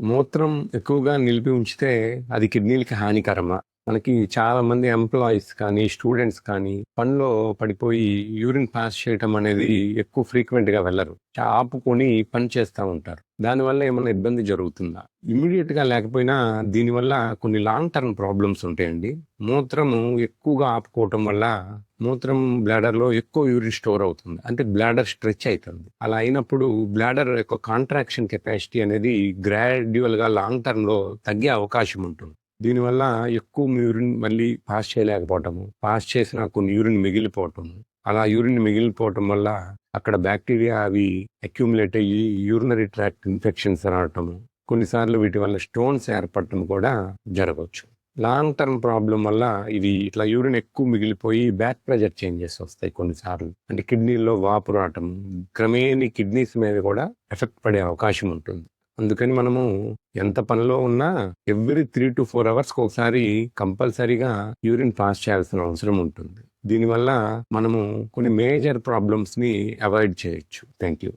మూత్రం ఎక్కువగా నిలిపి ఉంచితే అది కిడ్నీలకి హానికరమా? మనకి చాలా మంది ఎంప్లాయీస్ కానీ స్టూడెంట్స్ కానీ పనిలో పడిపోయి యూరిన్ పాస్ చేయటం అనేది ఎక్కువ ఫ్రీక్వెంట్గా వెళ్ళరు. ఆపుకొని పని చేస్తూ ఉంటారు. దానివల్ల ఏమైనా ఇబ్బంది జరుగుతుందా? ఇమీడియట్గా లేకపోయినా దీనివల్ల కొన్ని లాంగ్ టర్మ్ ప్రాబ్లమ్స్ ఉంటాయండి. మూత్రము ఎక్కువగా ఆపుకోవటం వల్ల మూత్రం బ్లాడర్లో ఎక్కువ యూరిన్ స్టోర్ అవుతుంది. అంటే బ్లాడర్ స్ట్రెచ్ అవుతుంది అలా అయినప్పుడు బ్లాడర్ యొక్క కాంట్రాక్షన్ కెపాసిటీ అనేది గ్రాడ్యువల్గా లాంగ్ టర్మ్లో తగ్గే అవకాశం ఉంటుంది. దీనివల్ల ఎక్కువ యూరిన్ మళ్ళీ పాస్ చేయలేకపోవటము పాస్ చేసిన కొన్ని యూరిన్ మిగిలిపోవటము. అలా యూరిన్ మిగిలిపోవటం వల్ల అక్కడ బ్యాక్టీరియా అవి అక్యూములేట్ అయ్యి యూరినరీ ట్రాక్ట్ ఇన్ఫెక్షన్స్ రావటము కొన్నిసార్లు వీటి వల్ల స్టోన్స్ ఏర్పడటం కూడా జరగవచ్చు. లాంగ్ టర్మ్ ప్రాబ్లం వల్ల ఇవి ఇట్లా యూరిన్ ఎక్కువ మిగిలిపోయి బ్యాక్ ప్రెజర్ చేంజెస్ వస్తాయి కొన్నిసార్లు. అంటే కిడ్నీలో వాపు రావటం క్రమేణి కిడ్నీస్ మీద కూడా ఎఫెక్ట్ పడే అవకాశం ఉంటుంది. అందుకని మనము ఎంత పనిలో ఉన్నా every three to four hours ఒకసారి కంపల్సరీగా యూరిన్ పాస్ చేయాల్సిన అవసరం ఉంటుంది. దీనివల్ల మనము కొన్ని మేజర్ ప్రాబ్లమ్స్ని అవాయిడ్ చేయొచ్చు. Thank you